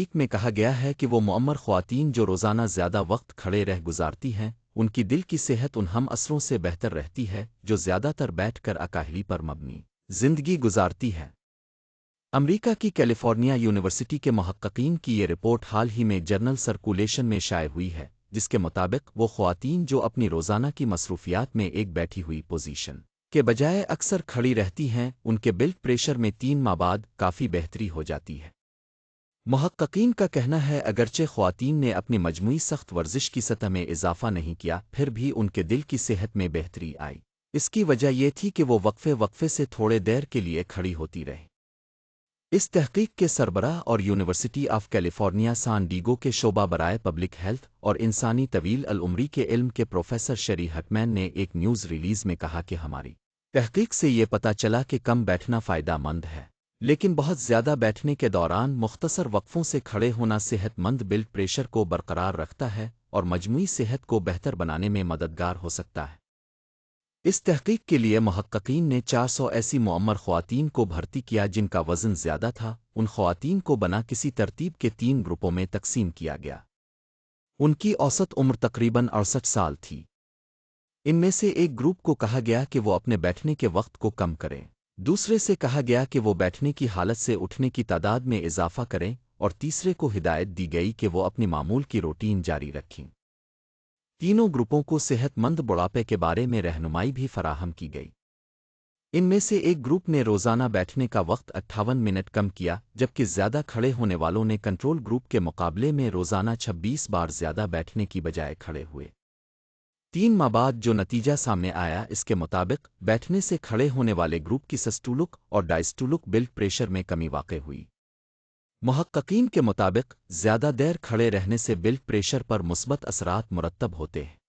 तहकीक में कहा गया है कि वो मुअम्मर ख्वातीन जो रोज़ाना ज़्यादा वक्त खड़े रह गुजारती हैं, उनकी दिल की सेहत उन हम असरों से बेहतर रहती है, जो ज़्यादातर बैठकर अकाहली पर मबनी ज़िंदगी गुजारती है। अमरीका की कैलिफ़ोर्निया यूनिवर्सिटी के महक्कीन की ये रिपोर्ट हाल ही में जर्नल सर्कुलेशन में शाये हुई है, जिसके मुताबिक वो ख्वातीन जो अपनी रोज़ाना की मसरूफियात में एक बैठी हुई पोजीशन के बजाय अक्सर खड़ी रहती हैं, उनके बिल्ड प्रेशर में तीन माह बाद काफ़ी बेहतरी हो जाती है। महक्कीन का कहना है, अगरचे ख्वातीन ने अपनी मजमू सख्त वर्जिश की सतह में इजाफा नहीं किया, फिर भी उनके दिल की सेहत में बेहतरी आई। इसकी वजह यह थी कि वो वक्फे वक्फे से थोड़े देर के लिए खड़ी होती रही। इस तहकीक के सरबराह और university of California, San Diego के शोबा बराए पब्लिक हेल्थ और इंसानी तवील अलउमरी के इल्म के प्रोफेसर शरी हकमैन ने एक न्यूज़ रिलीज़ में कहा कि हमारी तहकीक से ये पता चला कि कम बैठना फ़ायदा मंद है। लेकिन बहुत ज़्यादा बैठने के दौरान मुख्तसर वक्फों से खड़े होना सेहतमंद बिल्ड प्रेशर को बरकरार रखता है और मजमू सेहत को बेहतर बनाने में मददगार हो सकता है। इस तहकीक के लिए महक्कीन ने 400 ऐसी मुअम्मर ख्वातीन को भर्ती किया जिनका वज़न ज़्यादा था। उन ख्वातीन को बना किसी तरतीब के तीन ग्रुपों में तकसीम किया गया। उनकी औसत उम्र तकरीबन अड़सठ साल थी। इनमें से एक ग्रुप को कहा गया कि वो अपने बैठने के वक्त को कम करें। दूसरे से कहा गया कि वो बैठने की हालत से उठने की तादाद में इजाफा करें और तीसरे को हिदायत दी गई कि वो अपनी मामूल की रूटीन जारी रखें। तीनों ग्रुपों को सेहतमंद बुढ़ापे के बारे में रहनुमाई भी फराहम की गई। इनमें से एक ग्रुप ने रोज़ाना बैठने का वक्त अट्ठावन मिनट कम किया, जबकि ज़्यादा खड़े होने वालों ने कंट्रोल ग्रुप के मुकाबले में रोज़ाना 26 बार ज़्यादा बैठने की बजाय खड़े हुए। तीन माह बाद जो नतीजा सामने आया, इसके मुताबिक बैठने से खड़े होने वाले ग्रुप की सस्टुलुक और डाइस्टुलुक बिल्ड प्रेशर में कमी वाक़ हुई। महक्कीन के मुताबिक, ज़्यादा देर खड़े रहने से बिल्ड प्रेशर पर मुस्बत असरात मुरतब होते हैं।